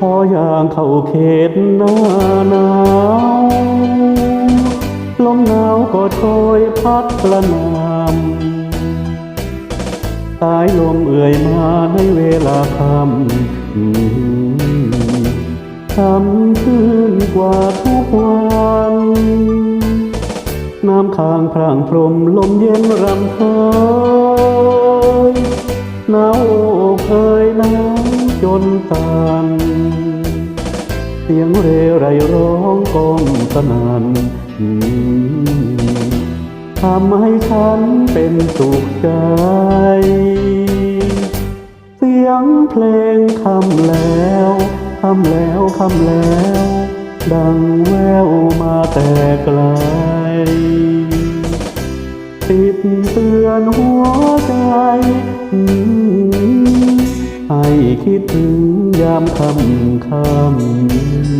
พอย่างเข้าเขตหน้าหนาวลมหนาวก็โชยพัดกระหนำสายลมเอื่อยมาในเวลาค่ำอืมคำคืนกว่าทุกวัน น้ำค้างพรางพรมลมเย็นรำเคยหนาวอกเคยหนาวจนตัน สียงเรไรร้องกองสนั่นทำให้ฉันเป็นสุขใจ เสียงเพลงคำแล้วคำแล้วคำแล้ว ดังแววมาแต่ไกล ติดเตือนหัวใจ คิดถึงยามค่ำค่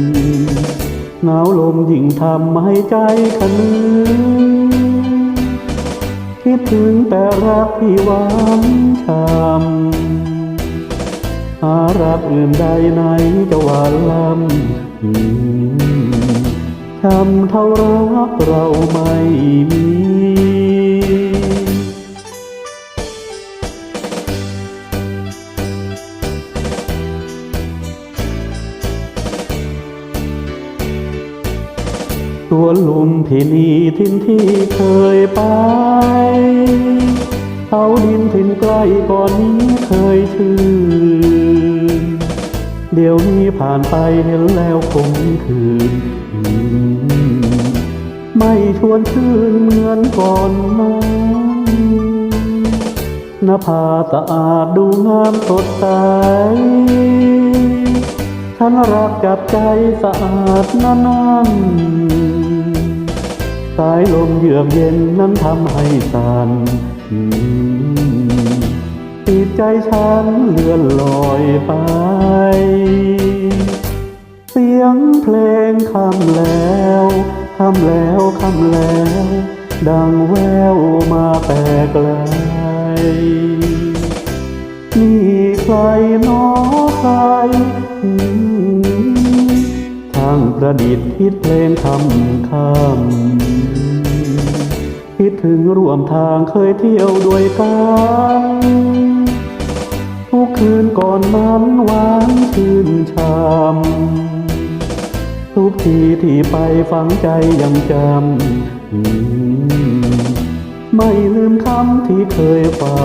ำหนาวลมยิ่งทำให้ใจขนึงคิดถึงแต่รักที่หวานช้ำหารักอื่นใดไหนจะหวานล้ำอืมช้ำเท่ารักเราไม่มี ตัวลุมพินีทินที่เคยไปเขาดินถิ่นใกล้ก่อนนี้เคยชื่นเดี๋ยวนี้ผ่านไปเห็นแล้วคงคืน ไม่ชวนชื่นเหมือนก่อนนั้นนภาสะอาดดูงามสดใสฉันรักจับใจสะอาดนาน สายลมเยือกเย็นนั้นทำให้สั่นจิตใจฉันเลื่อนลอยไป เสียงเพลงคำแล้วคำแล้วคำแล้ว ดังแววมาแต่ไกลนี่ใครหนอใคร ประดิษฐ์คิดเพลงคำคำคิดถึงร่วมทางเคยเที่ยวด้วยกันทุกคืนก่อนนั้นหวานชื่นชำทุกทีที่ไปฝังใจยังจำไม่ลืมคำที่เคยฝากกัน